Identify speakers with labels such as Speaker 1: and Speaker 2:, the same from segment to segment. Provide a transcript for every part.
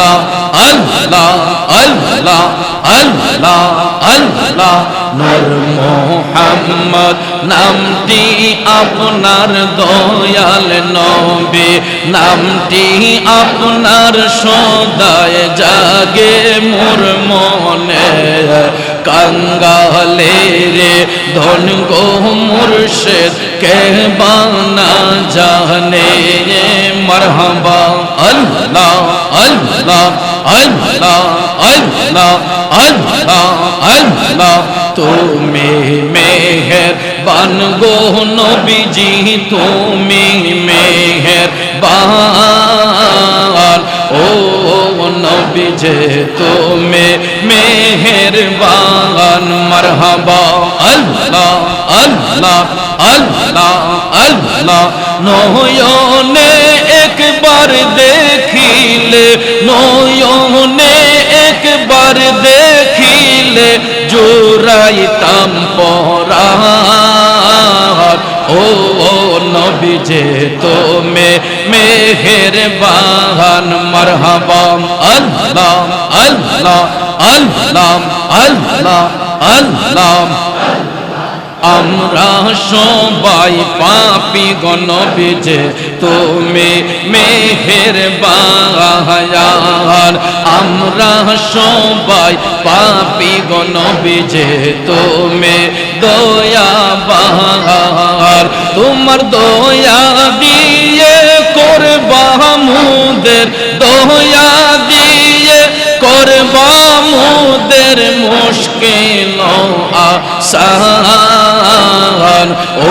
Speaker 1: আল্লাহ আল্লাহ আল্লাহ আল্লাহ আল্লাহ। নূর মোহাম্মদ নামটি আপনার দয়াল নবে। নামটি আপনার সদায় জাগে মোর মনে। কাঙ্গালে রে, ধন গো মুর্শিদ, কে বানা জানে মরহবা, আল্লাহ আল্লাহ আল্লাহ আল্লাহ আল্লাহ আল্লাহ। তুমি মেহের বান গো নবীজি, তুমি মেহের বান। ও নবী যে তুমি মেহের বান মরহবা, আল্লাহ আল্লাহ আল্লাহ আল্লাহ। নয়নে একবার দেখিলে, নয়নে একবার দেখিলে জোরাইতাম পরার ও ও নবী যে তুমি মেহের বাহান মরহবাম আল্লাহ আল্লাহ। আল্লাহ আল্লাহ আল্লাহ আমরা সবাই পাপি গণবিজে তুমি মেহের বাহায়ার আমরা সবাই পাপি গণবিজে তুমি দয়া বাহার তোমার দয়া দিয়ে করবা মুদের মুশকিল আসান। ও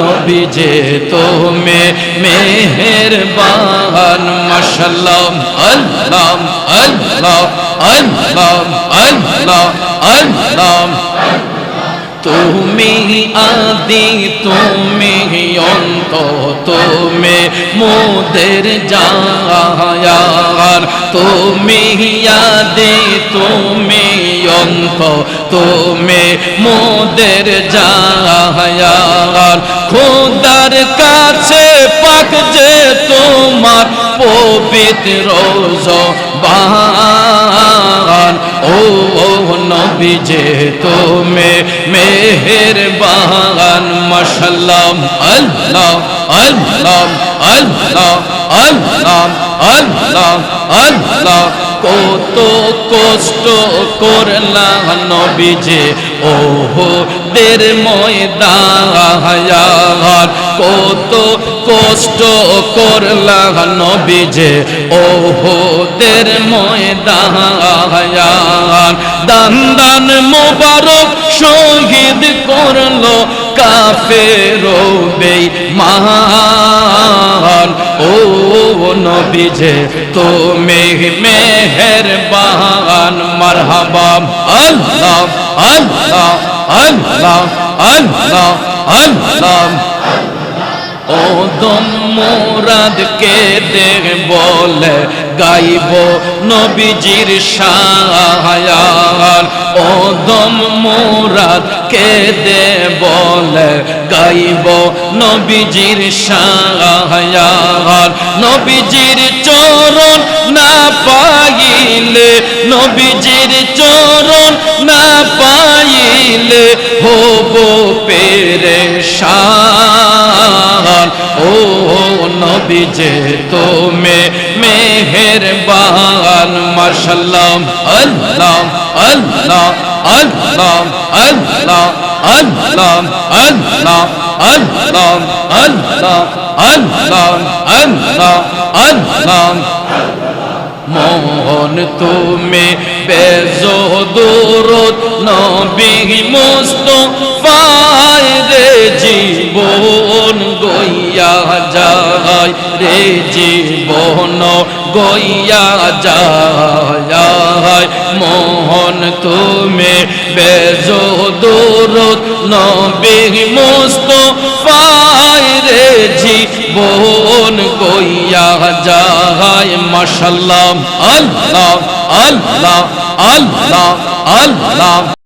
Speaker 1: নবী যে তুমি মেহেরবান মাশাল্লাহ আল্লাহ আল্লাহ আল্লাহ আল্লাহ আল্লাহ। তুমি আদি, তুমি অন্ত তুমি মোদের জায়ার তুমি আদি, তুমি অন্ত তুমি মোদের জায়ার খোদার কাছে পাক যে তোমার পবিত্র বান ও ও নবী যে তুমি মেহের বাগান মশাল্লাম আল্লাহ আল্লাহ আল্লাহ আল্লাহ আল্লাহ আল্লাহ। কত কষ্ট করলা নবী যে ওহো দের ময়দান। কত কষ্ট করলা নবী যে ওহো দের ময়দান। দান দান মোবারক শহীদ করল কাফের বেঈমান ও নবী যে তুমি মেহের বাহান মারহাবা। আল্লাহ আল্লাহ আল্লাহ আল্লাহ আল্লাহ। ওদম মোরাদ কেটে বলে গাইব নবীজির সায়াল ওদম মোরাদ কেটে বলে গাইব নবীজির সায়াল নবীজির চরণ না পাইলে, নবীজির চরণ না পাই যে তুমি মেহের বান মাশাল্লাহ আল্লাহ আল্লাহ আল্লাহ আল্লাহ আল্লাহ আল্লাহ আল্লাহ আল্লাহ আল্লাহ আল্লাহ আল্লাহ মোহন তুমি বেজো গইয়া যায়। মোহন, তুমি বেজো দূরত নবী মুস্ত রে জীবন গইয়া যায়। মাশাল্লাহ, আল্লাহ আল্লাহ আল্লাহ আল্লাহ।